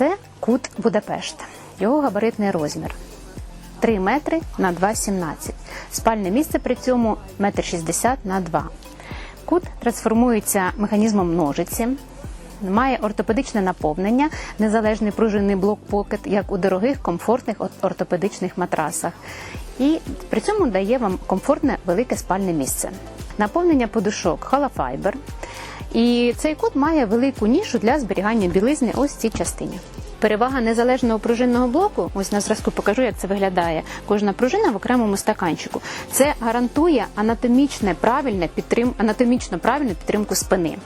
Це кут Будапешт. Його габаритний розмір 3 метри на 2,17. Спальне місце при цьому 1,60 м на 2. Кут трансформується механізмом ножиці. Має ортопедичне наповнення, незалежний пружинний блок покет, як у дорогих комфортних ортопедичних матрасах. І при цьому дає вам комфортне велике спальне місце. Наповнення подушок холофайбер. І цей кут має велику нішу для зберігання білизни ось в цій частині. Перевага незалежного пружинного блоку, ось на зразку покажу, як це виглядає. Кожна пружина в окремому стаканчику. Це гарантує анатомічне правильне підтрим... анатомічно правильну підтримку спини.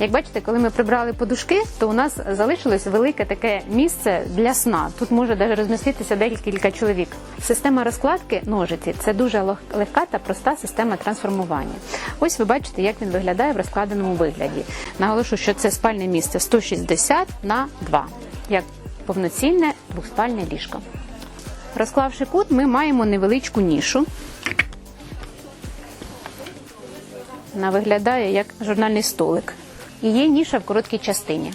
Як бачите, коли ми прибрали подушки, то у нас залишилось велике таке місце для сна. Тут може навіть розміститися декілька чоловік. Система розкладки ножиці це дуже легка та проста система трансформування. Ось ви бачите, як він виглядає в розкладеному вигляді. Наголошу, що це спальне місце 160 на 2, як повноцінне двоспальне ліжко. Розклавши кут, ми маємо невеличку нішу. Вона виглядає як журнальний столик. І є ніша в короткій частині.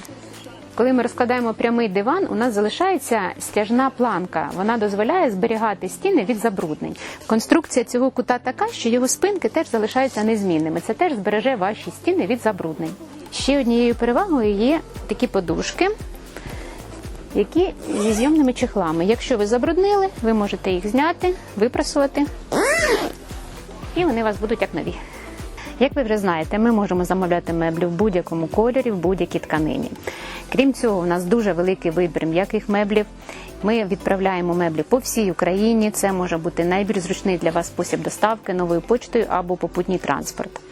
Коли ми розкладаємо прямий диван, у нас залишається стяжна планка. Вона дозволяє зберігати стіни від забруднень. Конструкція цього кута така, що його спинки теж залишаються незмінними. Це теж збереже ваші стіни від забруднень. Ще однією перевагою є такі подушки, які зі зйомними чехлами. Якщо ви забруднили, ви можете їх зняти, випрасувати, і вони у вас будуть як нові. Як ви вже знаєте, ми можемо замовляти меблі в будь-якому кольорі, в будь-якій тканині. Крім цього, у нас дуже великий вибір м'яких меблів. Ми відправляємо меблі по всій Україні. Це може бути найбільш зручний для вас спосіб доставки новою почтою або попутній транспорт.